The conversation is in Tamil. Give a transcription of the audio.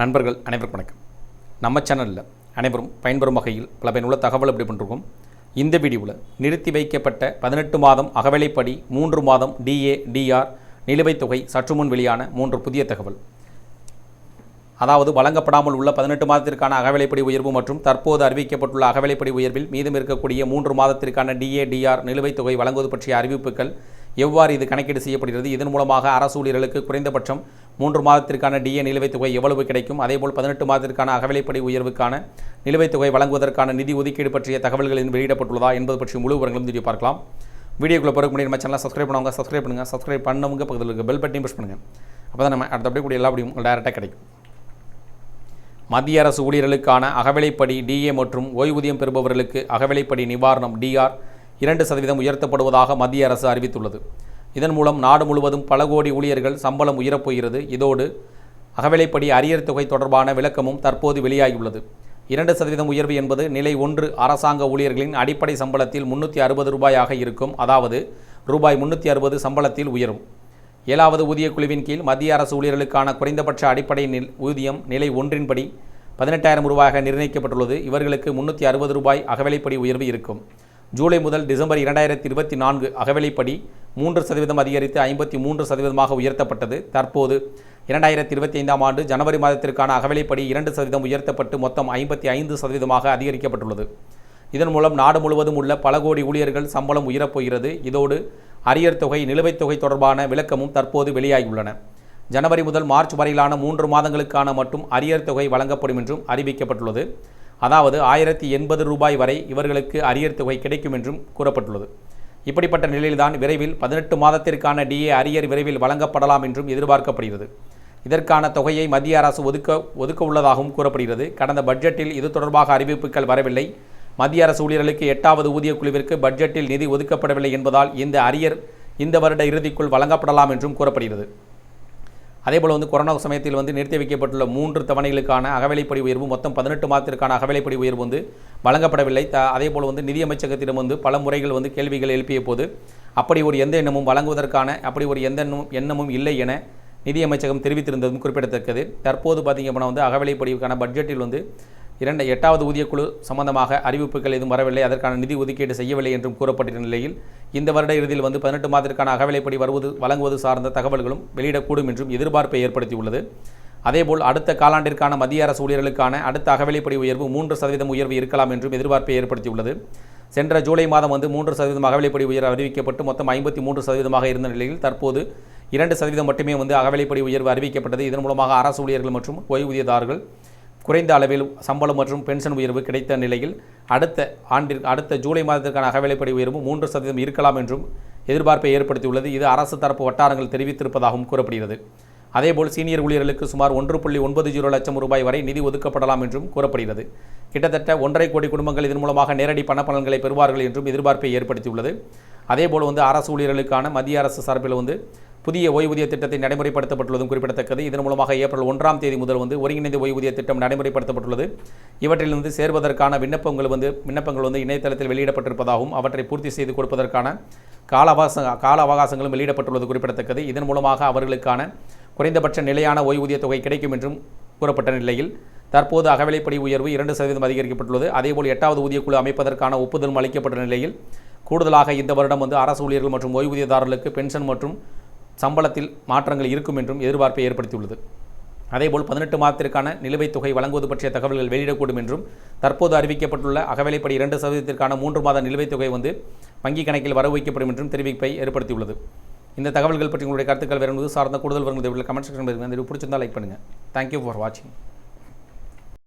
நண்பர்கள் அனைவருக்கும் வணக்கம். நம்ம சேனலில் அனைவரும் பயன்பெறும் வகையில் பல பயனுள்ள தகவல் எப்படி பண்ணிருக்கோம். இந்த வீடியோவில் நிறுத்தி வைக்கப்பட்ட பதினெட்டு மாதம் அகவிலைப்படி மூன்று மாதம் டிஏ டிஆர் நிலுவைத் தொகை சற்று முன் வெளியான மூன்று புதிய தகவல். அதாவது வழங்கப்படாமல் உள்ள பதினெட்டு மாதத்திற்கான அகவிலைப்படி உயர்வு மற்றும் தற்போது அறிவிக்கப்பட்டுள்ள அகவிலைப்படி உயர்வில் மீதம் இருக்கக்கூடிய மூன்று மாதத்திற்கான டிஏ டிஆர் நிலுவைத் தொகை வழங்குவது பற்றிய அறிவிப்புகள் எவ்வாறு இது கணக்கீடு செய்யப்படுகிறது? இதன் மூலமாக அரசு ஊழியர்களுக்கு குறைந்தபட்சம் மூன்று மாதத்திற்கான டிஏ நிலுவைத் தொகை எவ்வளவு கிடைக்கும்? அதேபோல் பதினெட்டு மாதத்திற்கான அகவிலைப்படி உயர்வுக்கான நிலுவைத் தொகை வழங்குவதற்கான நிதி ஒதுக்கீடு பற்றிய தகவல்கள் வெளியிடப்பட்டுள்ளதா என்பது பற்றி முழு விவரங்களும் வீடியோ பார்க்கலாம். வீடியோக்குள்ளே பிறகு முன்னாடி நம்ம சேனலை சப்ஸ்கிரைப் பண்ணுவாங்க சப்ஸ்கிரைப் பண்ணுங்கள் சப்ஸ்கிரைப் பண்ணவங்க பக்கத்தில் இருக்க பெல் பட்டனையும் ப்ரெஸ் பண்ணுங்கள் அப்போ தான் நம்ம அடுத்தபடி கூட எல்லா வீடியும் டேரெக்டாக கிடைக்கும். மத்திய அரசு ஊழியர்களுக்கான அகவிலைப்படி டிஏ மற்றும் ஓய்வூதியம் பெறுபவர்களுக்கு அகவிலைப்படி நிவாரணம் டிஆர் இரண்டு சதவீதம் உயர்த்தப்படுவதாக மத்திய அரசு அறிவித்துள்ளது. இதன் மூலம் நாடு முழுவதும் பல கோடி ஊழியர்கள் சம்பளம் உயரப்போகிறது. இதோடு அகவிலைப்படி அரியர் தொகை தொடர்பான விளக்கமும் தற்போது வெளியாகியுள்ளது. இரண்டு சதவீதம் உயர்வு என்பது நிலை ஒன்று அரசாங்க ஊழியர்களின் அடிப்படை சம்பளத்தில் முன்னூற்றி அறுபது ரூபாயாக இருக்கும். அதாவது ரூபாய் முன்னூற்றி அறுபது சம்பளத்தில் உயரும். ஏழாவது ஊதியக் குழுவின் கீழ் மத்திய அரசு ஊழியர்களுக்கான குறைந்தபட்ச அடிப்படை நில் ஊதியம் நிலை ஒன்றின்படி பதினெட்டாயிரம் ரூபாயாக நிர்ணயிக்கப்பட்டுள்ளது. இவர்களுக்கு முன்னூற்றி அறுபது ரூபாய் அகவிலைப்படி உயர்வு இருக்கும். ஜூலை முதல் டிசம்பர் இரண்டாயிரத்தி இருபத்தி நான்கு அகவிலைப்படி மூன்று சதவீதம் அதிகரித்து ஐம்பத்தி மூன்று சதவீதமாக உயர்த்தப்பட்டது. தற்போது இரண்டாயிரத்தி இருபத்தி ஐந்தாம் ஆண்டு ஜனவரி மாதத்திற்கான அகவிலைப்படி இரண்டு சதவீதம் உயர்த்தப்பட்டு மொத்தம் ஐம்பத்தி ஐந்து சதவீதமாக அதிகரிக்கப்பட்டுள்ளது. இதன் மூலம் நாடு முழுவதும் உள்ள பல கோடி ஊழியர்கள் சம்பளம் உயரப்போகிறது. இதோடு அரியர் தொகை நிலுவைத் தொகை தொடர்பான விளக்கமும் தற்போது வெளியாகியுள்ளன. ஜனவரி முதல் மார்ச் வரையிலான மூன்று மாதங்களுக்கான மட்டும் அரியர் தொகை வழங்கப்படும் என்றும் அறிவிக்கப்பட்டுள்ளது. அதாவது ஆயிரத்தி எண்பது ரூபாய் வரை இவர்களுக்கு அரியர் தொகை கிடைக்கும் என்றும் கூறப்பட்டுள்ளது. இப்படிப்பட்ட நிலையில்தான் விரைவில் பதினெட்டு மாதத்திற்கான டிஏ அரியர் விரைவில் வழங்கப்படலாம் என்றும் எதிர்பார்க்கப்படுகிறது. இதற்கான தொகையை மத்திய அரசு ஒதுக்க ஒதுக்க உள்ளதாகவும் கூறப்படுகிறது. கடந்த பட்ஜெட்டில் இது தொடர்பாக அறிவிப்புகள் வரவில்லை. மத்திய அரசு ஊழியர்களுக்கு எட்டாவது ஊதிய குழுவிற்கு பட்ஜெட்டில் நிதி ஒதுக்கப்படவில்லை என்பதால் இந்த அரியர் இந்த வருட இறுதிக்குள் வழங்கப்படலாம் என்றும் கூறப்படுகிறது. அதேபோல் வந்து கொரோனா சமயத்தில் வந்து நிறுத்தி வைக்கப்பட்டுள்ள மூன்று தவணைகளுக்கான அகவிலைப்படி உயர்வு மொத்தம் பதினெட்டு மாதத்திற்கான அகவிலைப்படி உயர்வு வந்து வழங்கப்படவில்லை. த அதேபோல் வந்து நிதியமைச்சகத்திடம் வந்து பல முறைகள் வந்து கேள்விகள் எழுப்பிய போது அப்படி ஒரு எந்த எண்ணமும் வழங்குவதற்கான அப்படி ஒரு எந்த எண்ணமும் எண்ணமும் இல்லை என நிதியமைச்சகம் தெரிவித்திருந்ததும் குறிப்பிடத்தக்கது. தற்போது பார்த்திங்க அப்படின்னா வந்து அகவிலைப்படிவுக்கான பட்ஜெட்டில் வந்து இரண்டு எட்டாவது ஊதியக்குழு சம்பந்தமாக அறிவிப்புகள் எதுவும் வரவில்லை. அதற்கான நிதி ஒதுக்கீடு செய்யவில்லை என்றும் கூறப்பட்டிருந்த நிலையில் இந்த வருட இறுதியில் வந்து பதினெட்டு மாதத்திற்கான அகவிலைப்படி வருவது வழங்குவது சார்ந்த தகவல்களும் வெளியிடக்கூடும் என்றும் எதிர்பார்ப்பை ஏற்படுத்தியுள்ளது. அதேபோல் அடுத்த காலாண்டிற்கான மத்திய அரசு ஊழியர்களுக்கான அடுத்த அகவிலைப்படி உயர்வு மூன்று சதவீதம் உயர்வு இருக்கலாம் என்றும் எதிர்பார்ப்பை ஏற்படுத்தியுள்ளது. சென்ற ஜூலை மாதம் வந்து மூன்று சதவீதம் அகவிலைப்படி உயர்வு அறிவிக்கப்பட்டு மொத்தம் ஐம்பத்தி மூன்று சதவீதமாக இருந்த நிலையில் தற்போது இரண்டு சதவீதம் மட்டுமே வந்து அகவிலைப்படி உயர்வு அறிவிக்கப்பட்டது. இதன் மூலமாக அரசு ஊழியர்கள் மற்றும் ஓய்வூதியதாரர்கள் குறைந்த அளவில் சம்பளம் மற்றும் பென்ஷன் உயர்வு கிடைத்த நிலையில் அடுத்த ஆண்டிற்கு அடுத்த ஜூலை மாதத்திற்கான அகவிலைப்படி உயர்வு மூன்று சதவீதம் இருக்கலாம் என்றும் எதிர்பார்ப்பை ஏற்படுத்தியுள்ளது. இது அரசு தரப்பு வட்டாரங்கள் தெரிவித்திருப்பதாகவும் கூறப்படுகிறது. அதேபோல் சீனியர் ஊழியர்களுக்கு சுமார் ஒன்று புள்ளி ஒன்பது ஜீரோ லட்சம் ரூபாய் வரை நிதி ஒதுக்கப்படலாம் என்றும் கூறப்படுகிறது. கிட்டத்தட்ட ஒன்றரை கோடி குடும்பங்கள் இதன் மூலமாக நேரடி பணப்பலன்களை பெறுவார்கள் என்றும் எதிர்பார்ப்பை ஏற்படுத்தியுள்ளது. அதேபோல் வந்து அரசு ஊழியர்களுக்கான மத்திய அரசு சார்பில் வந்து புதிய ஓய்வூதிய திட்டத்தை நடைமுறைப்படுத்தப்பட்டுள்ளதும் குறிப்பிடத்தக்கது. இதன் மூலமாக ஏப்ரல் ஒன்றாம் தேதி முதல் வந்து ஒருங்கிணைந்த ஓய்வூதிய திட்டம் நடைமுறைப்படுத்தப்பட்டுள்ளது. இவற்றிலிருந்து சேர்வதற்கான விண்ணப்பங்கள் வந்து விண்ணப்பங்கள் வந்து இணையதளத்தில் வெளியிடப்பட்டிருப்பதாகவும் அவற்றை பூர்த்தி செய்து கொடுப்பதற்கான கால அவகாச கால அவகாசங்களும் வெளியிடப்பட்டுள்ளது குறிப்பிடத்தக்கது. இதன் மூலமாக அவர்களுக்கான குறைந்தபட்ச நிலையான ஓய்வூதிய தொகை கிடைக்கும் என்றும் கூறப்பட்ட நிலையில் தற்போது அகவிலைப்படி உயர்வு இரண்டு சதவீதம் அதிகரிக்கப்பட்டுள்ளது. அதேபோல் எட்டாவது ஊதியக்குழு அமைப்பதற்கான ஒப்புதலும் அளிக்கப்பட்ட நிலையில் கூடுதலாக இந்த வருடம் வந்து அரசு ஊழியர்கள் மற்றும் ஓய்வூதியதாரர்களுக்கு பென்ஷன் மற்றும் சம்பளத்தில் மாற்றங்கள் இருக்கும் என்றும் எதிர்பார்ப்பை ஏற்படுத்தியுள்ளது. அதேபோல் பதினெட்டு மாதத்திற்கான நிலுவைத் தொகை வழங்குவது பற்றிய தகவல்கள் வெளியிடக்கூடும் என்றும் தற்போது அறிவிக்கப்பட்டுள்ள அகவிலைப்படி இரண்டு சதவீதத்திற்கான மூன்று மாத நிலுவைத் தொகை வந்து வங்கி கணக்கில் வரவு வைக்கப்படும் என்றும் தெரிவிப்பை ஏற்படுத்தியுள்ளது. இந்த தகவல்கள் பற்றி உங்களுடைய கருத்துக்கள் வேறு சார்ந்த கூடுதல் வருவது கமெண்ட் செக்ஷன் பிடிச்சிருந்தால் லைக் பண்ணுங்கள் தேங்க்யூ ஃபார் வாட்சிங்